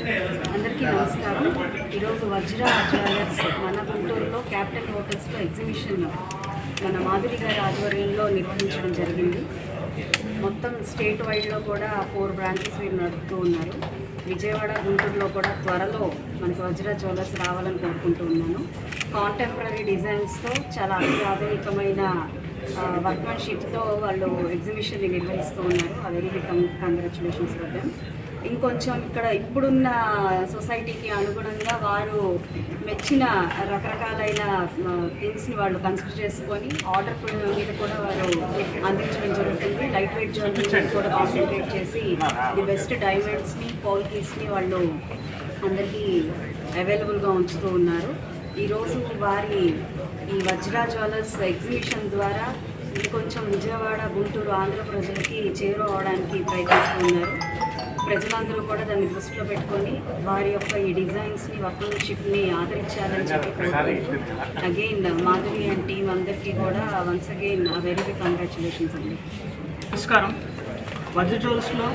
అందరికీ నమస్కారం. ఈరోజు వజ్ర జ్యువెలర్స్ మన గుంటూరులో క్యాపిటల్ హోటల్స్లో ఎగ్జిబిషన్ మన మాధురి గారి ఆధ్వర్యంలో నిర్వహించడం జరిగింది. మొత్తం స్టేట్ వైడ్లో కూడా ఫోర్ బ్రాంచెస్ వీరు నడుపుతూ ఉన్నారు. విజయవాడ గుంటూరులో కూడా త్వరలో మనకు వజ్ర జ్యువెలర్స్ రావాలని కోరుకుంటూ ఉన్నాను. కాంటెంపరీ డిజైన్స్తో చాలా అత్యాధునికమైన వర్క్మెన్షిప్తో వాళ్ళు ఎగ్జిబిషన్ని నిర్వహిస్తూ ఉన్నారు. ఆ very big congratulations for them ఇంకొంచెం ఇక్కడ ఇప్పుడున్న సొసైటీకి అనుగుణంగా వారు మెచ్చిన రకరకాలైన థింగ్స్ని వాళ్ళు కన్సిడర్ చేసుకొని ఆర్డర్ మీద కూడా వారు అందించడం జరుగుతుంది. లైట్ వెయిట్ జ్యువెలరీ కూడా కాన్సన్ట్రేట్ చేసి ది బెస్ట్ డైమండ్స్ని క్వాలిటీస్ని వాళ్ళు అందరికీ అవైలబుల్గా ఉంచుతూ ఉన్నారు. ఈరోజు వారి ఈ వజ్రా జ్యువెలర్స్ ఎగ్జిబిషన్ ద్వారా ఇంకొంచెం విజయవాడ గుంటూరు ఆంధ్ర ప్రజలకి చేరువవడానికి ప్రయత్నిస్తున్నారు. ప్రజలందరూ కూడా దాన్ని దృష్టిలో పెట్టుకొని వారి యొక్క ఈ డిజైన్స్ని వర్క్మెన్షిప్ని ఆదరించాలని చెప్పి అగైన్ మాధురి అండ్ టీం అందరికీ కూడా once again very big congratulations అండి. నమస్కారం. వజ్ర జ్యువెల్స్లో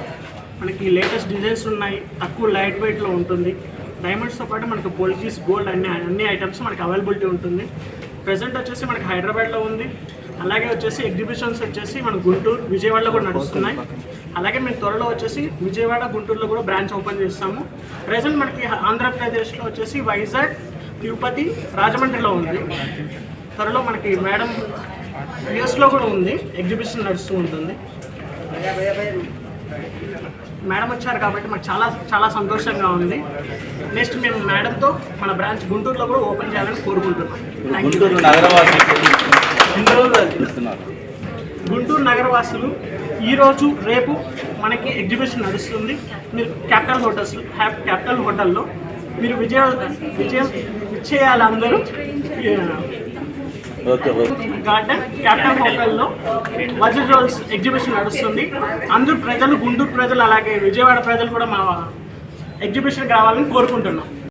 మనకి లేటెస్ట్ డిజైన్స్ ఉన్నాయి. తక్కువ లైట్ వెయిట్లో ఉంటుంది. డైమండ్స్తో పాటు మనకి పోలిటీస్ గోల్డ్ అన్ని అన్ని ఐటమ్స్ మనకి అవైలబిలిటీ ఉంటుంది. ప్రజెంట్ వచ్చేసి మనకి హైదరాబాద్లో ఉంది. అలాగే వచ్చేసి ఎగ్జిబిషన్స్ వచ్చేసి మన గుంటూరు విజయవాడలో కూడా నడుస్తున్నాయి. అలాగే మేము త్వరలో వచ్చేసి విజయవాడ గుంటూరులో కూడా బ్రాంచ్ ఓపెన్ చేస్తాము. ప్రజెంట్ మనకి ఆంధ్రప్రదేశ్లో వచ్చేసి వైజాగ్ తిరుపతి రాజమండ్రిలో ఉంది. త్వరలో మనకి మేడం యుఎస్లో కూడా ఉంది. ఎగ్జిబిషన్ నడుస్తూ ఉంటుంది. మేడం వచ్చారు కాబట్టి మాకు చాలా చాలా సంతోషంగా ఉంది. నెక్స్ట్ మేము మేడంతో మన బ్రాంచ్ గుంటూరులో కూడా ఓపెన్ చేయాలని కోరుకుంటున్నాం. గుంటూరు నగరవాసులు ఇస్తున్నారు గుంటూరు నగరవాసులు ఈరోజు రేపు మనకి ఎగ్జిబిషన్ నడుస్తుంది. మీరు క్యాపిటల్ హోటల్స్ హ్యాప్ క్యాపిటల్ హోటల్లో మీరు విజయ విజయం విచ్చేయాలి అందరూ ఓకే ఓకే గార్డెన్ క్యాపిటల్ హోటల్లో వజ్ర రోల్స్ ఎగ్జిబిషన్ నడుస్తుంది. అందరూ ప్రజలు గుంటూరు ప్రజలు అలాగే విజయవాడ ప్రజలు కూడా మా ఎగ్జిబిషన్కి రావాలని కోరుకుంటున్నాం.